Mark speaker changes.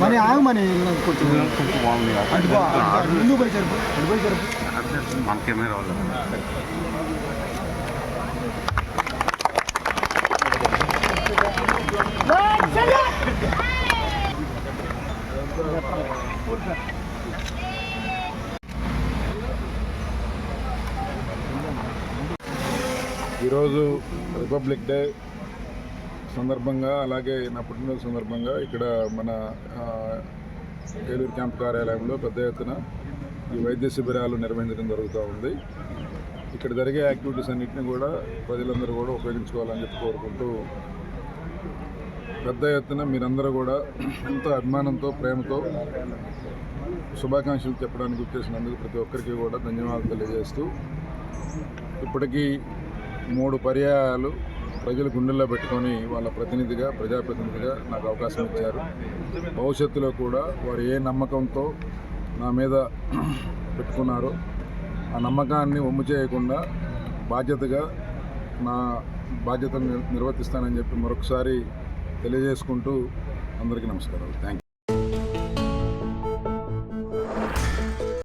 Speaker 1: Money ఆగు money కొంచెం
Speaker 2: కొంచెం బాగుంది
Speaker 1: ముందు పోయి జరుపు అది పోయి జరుపు
Speaker 2: మన కెమెరా వాళ్ళు Thank you.
Speaker 3: ఈరోజు రిపబ్లిక్ డే సందర్భంగా అలాగే నా పుట్టినరోజు సందర్భంగా ఇక్కడ మన ఏలూరు క్యాంప్ కార్యాలయంలో పెద్ద ఎత్తున ఈ వైద్య శిబిరాలు నిర్వహించడం జరుగుతూ ఉంది. ఇక్కడ జరిగే యాక్టివిటీస్ అన్నింటినీ కూడా ప్రజలందరూ కూడా ఉపయోగించుకోవాలని చెప్పి కోరుకుంటూ పెద్ద ఎత్తున మీరందరూ కూడా ఎంతో అభిమానంతో ప్రేమతో శుభాకాంక్షలు చెప్పడానికి వచ్చేసినందుకు ప్రతి ఒక్కరికి కూడా ధన్యవాదాలు తెలియజేస్తూ ఇప్పటికీ మూడు పర్యాయాలు ప్రజలు గుండెల్లో పెట్టుకొని వాళ్ళ ప్రతినిధిగా ప్రజాప్రతినిధిగా నాకు అవకాశం ఇచ్చారు. భవిష్యత్తులో కూడా వారు ఏ నమ్మకంతో నా మీద పెట్టుకున్నారో ఆ నమ్మకాన్ని ఒమ్ము చేయకుండా బాధ్యతగా నా బాధ్యతను నిర్వర్తిస్తానని చెప్పి మరొకసారి తెలియజేసుకుంటూ అందరికీ నమస్కారాలు. Thank you